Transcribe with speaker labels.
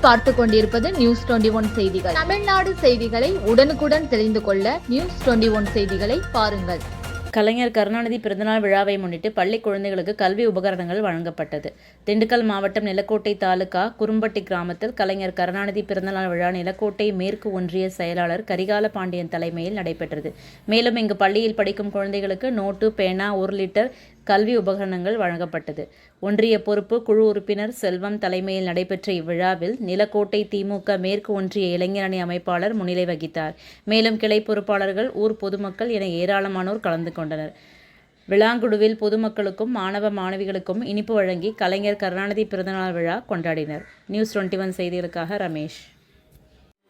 Speaker 1: நீங்கள் பார்த்து கொண்டிருப்பது நியூஸ் டுவெண்டி ஒன் செய்திகள். தமிழ்நாடு செய்திகளை உடனுக்குடன் தெரிந்து கொள்ள நியூஸ் டுவெண்டி ஒன் செய்திகளை பாருங்கள்.
Speaker 2: கலைஞர் கருணாநிதி பிறந்தநாள் விழாவை முன்னிட்டு பள்ளி குழந்தைகளுக்கு கல்வி உபகரணங்கள் வழங்கப்பட்டது. திண்டுக்கல் மாவட்டம் நிலக்கோட்டை தாலுகா குறும்பட்டி கிராமத்தில் கலைஞர் கருணாநிதி பிறந்தநாள் விழா நிலக்கோட்டை மேற்கு ஒன்றிய செயலாளர் கரிகால பாண்டியன் தலைமையில் நடைபெற்றது. மேலும் இங்கு பள்ளியில் படிக்கும் குழந்தைகளுக்கு நோட்டு பேனா ஒரு லிட்டர் கல்வி உபகரணங்கள் வழங்கப்பட்டது. ஒன்றிய பொறுப்பு குழு உறுப்பினர் செல்வம் தலைமையில் நடைபெற்ற இவ்விழாவில் நிலக்கோட்டை திமுக மேற்கு ஒன்றிய இளைஞரணி அமைப்பாளர் முன்னிலை வகித்தார். மேலும் கிளை பொறுப்பாளர்கள் ஊர் பொதுமக்கள் என ஏராளமானோர் கலந்து கொண்டனர். விளாங்குடுவில் பொதுமக்களுக்கும் மாணவ மாணவிகளுக்கும் இனிப்பு வழங்கி கலைஞர் கருணாநிதி பிறந்தநாள் விழா கொண்டாடினர். நியூஸ் டுவெண்ட்டி ஒன் செய்திகளுக்காக ரமேஷ்.